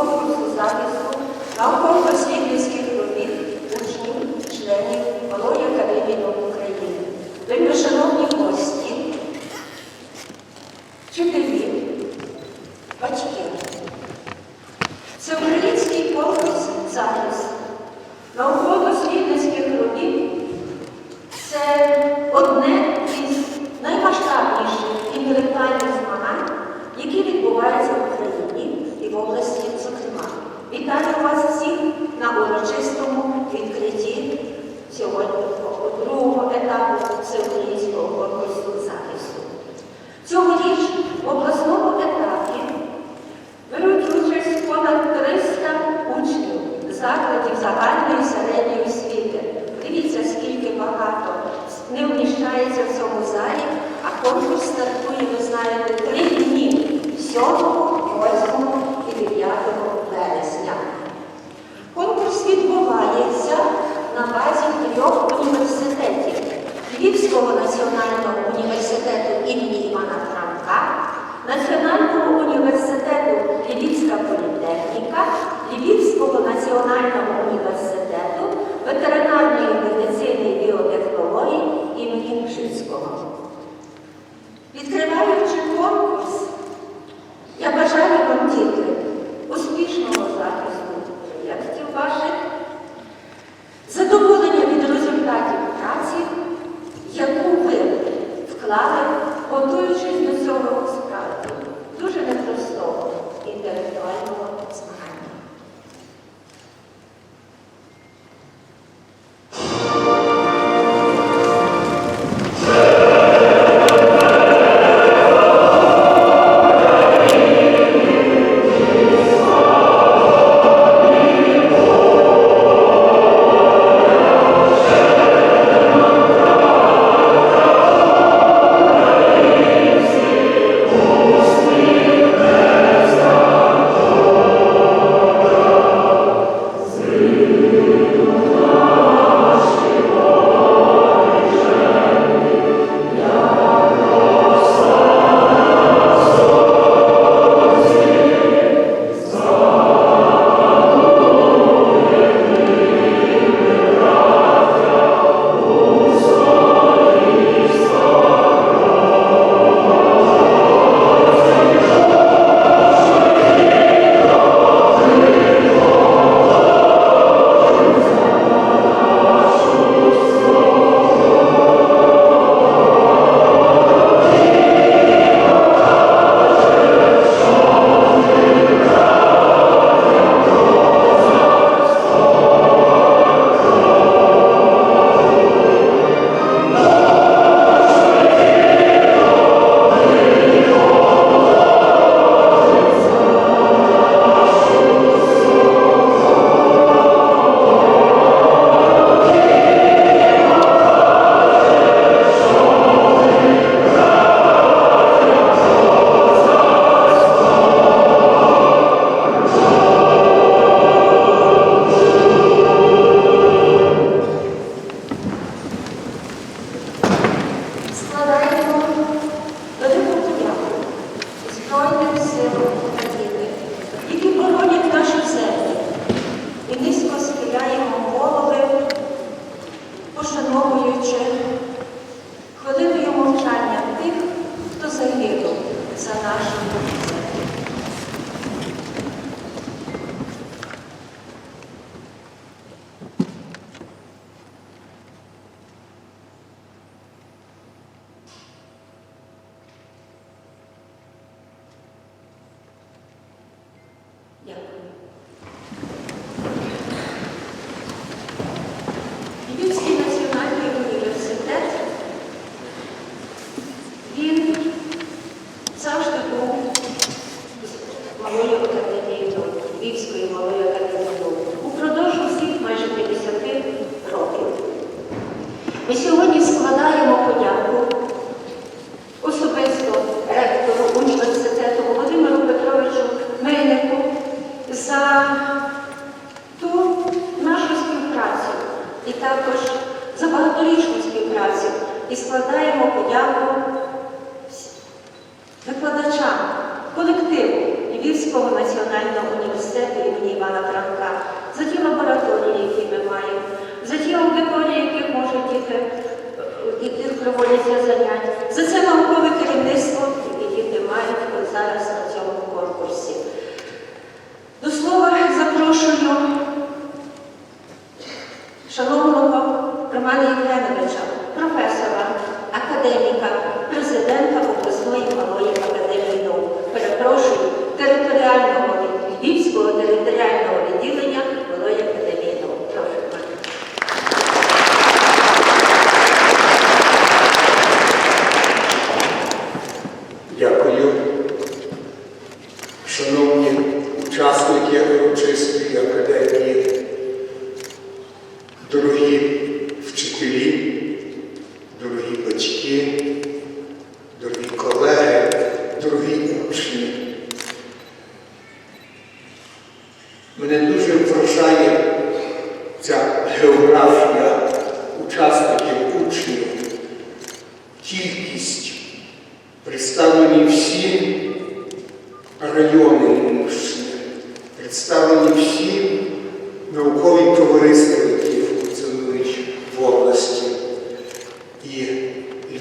todos os usuários não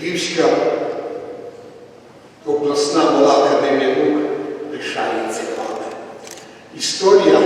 Львівська обласна мала академія наук лишається вами. Історія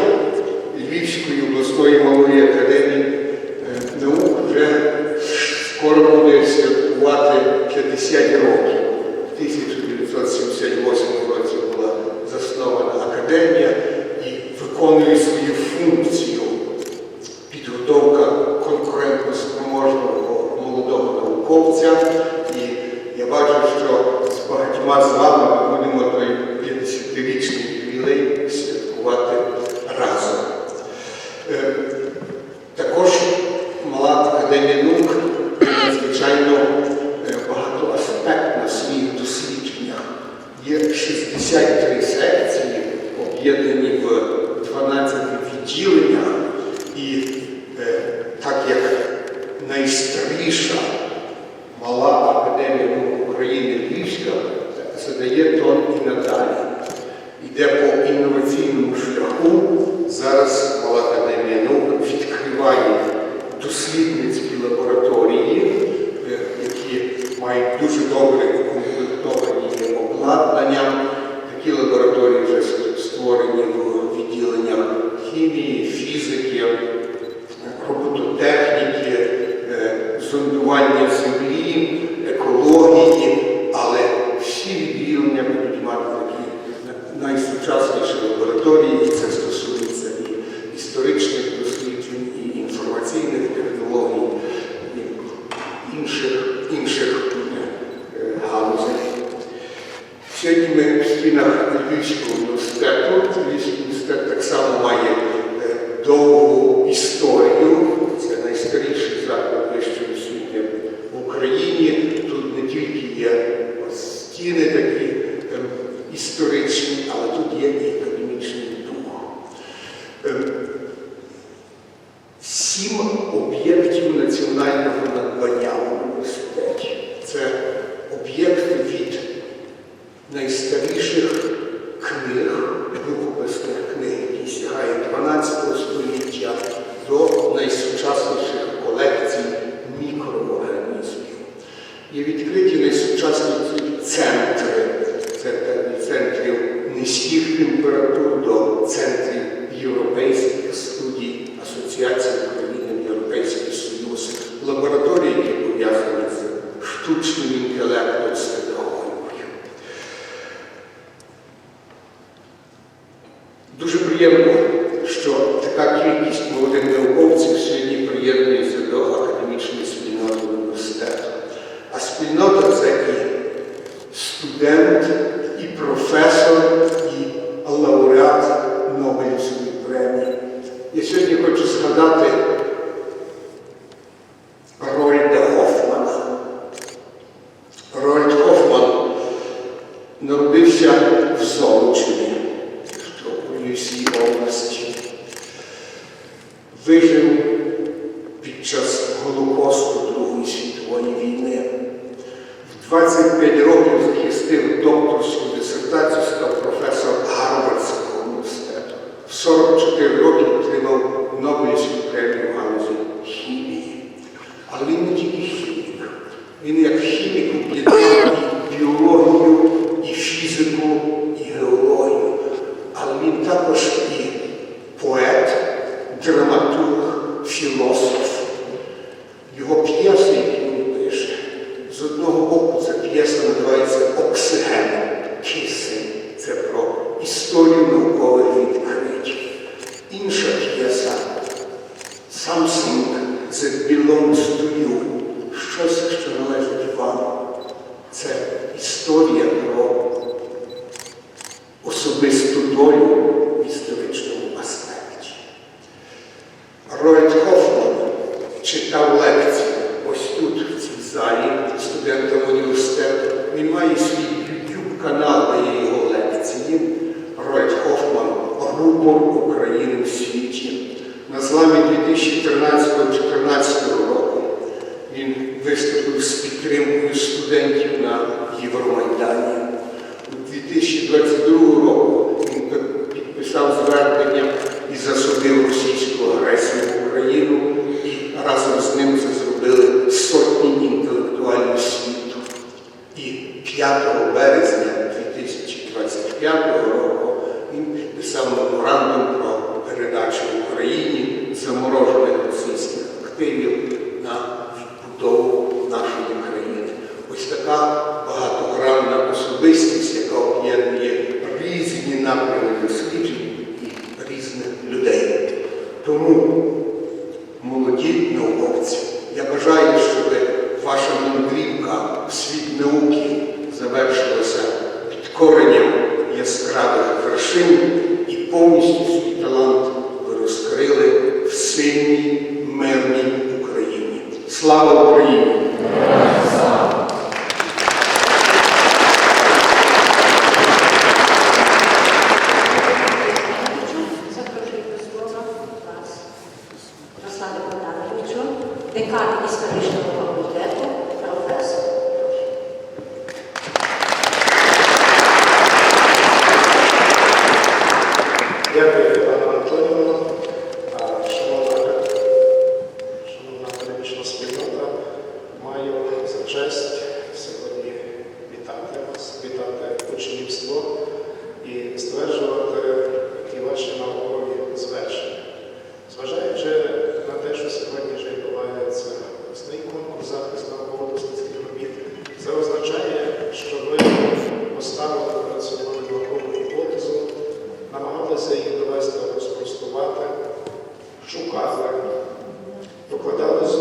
питання землі, екології, але всі відділення будуть мати такі найсучасніші лабораторії. і це condemned Ini, de Quindim. czytał lekcje. çalışmalar yapılan bir tür Descartes'in psikolojik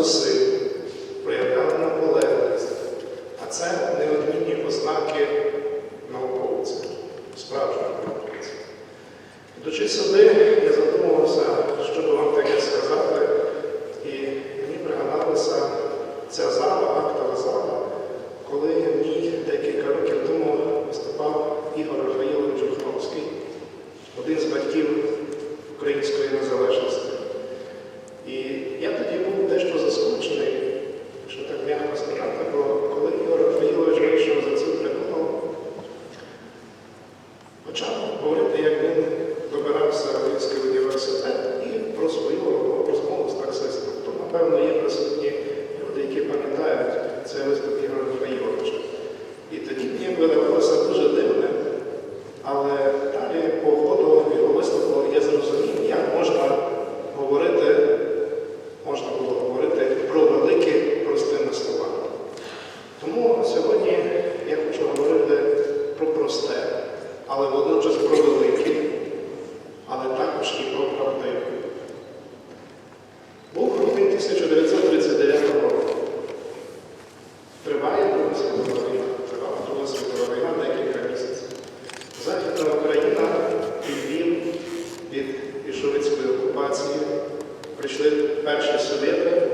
você. Perto da letra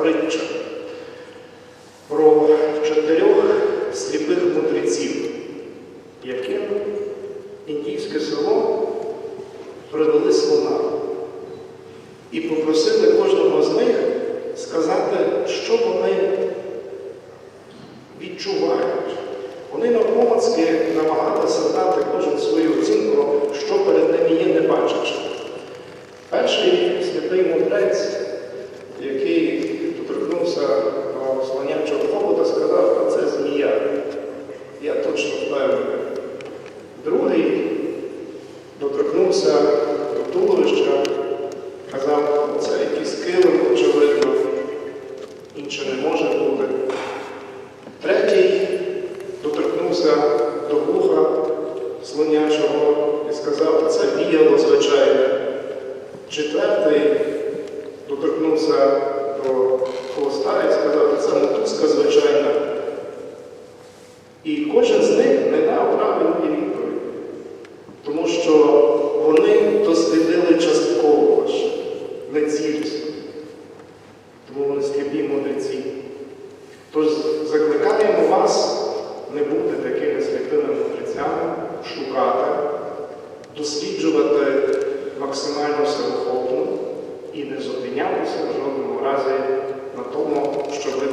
притча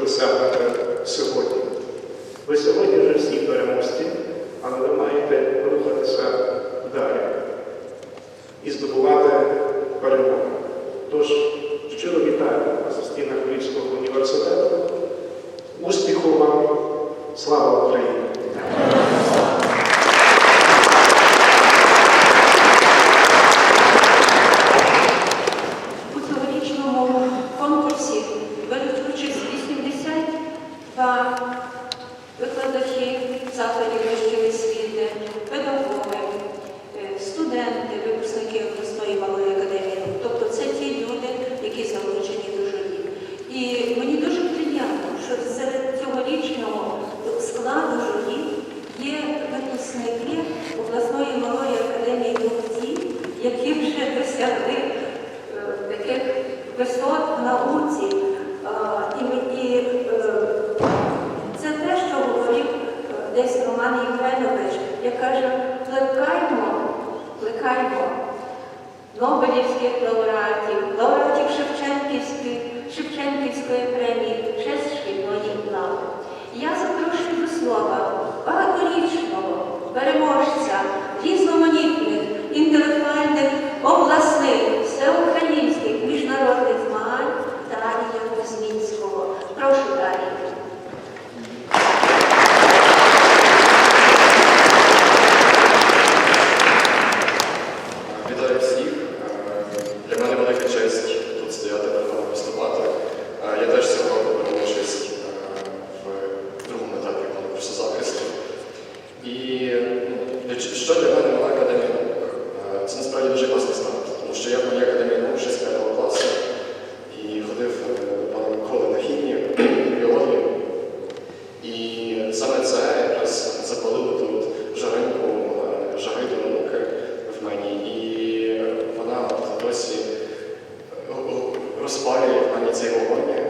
досягнете сьогодні. розпалює в мене цей вогонь.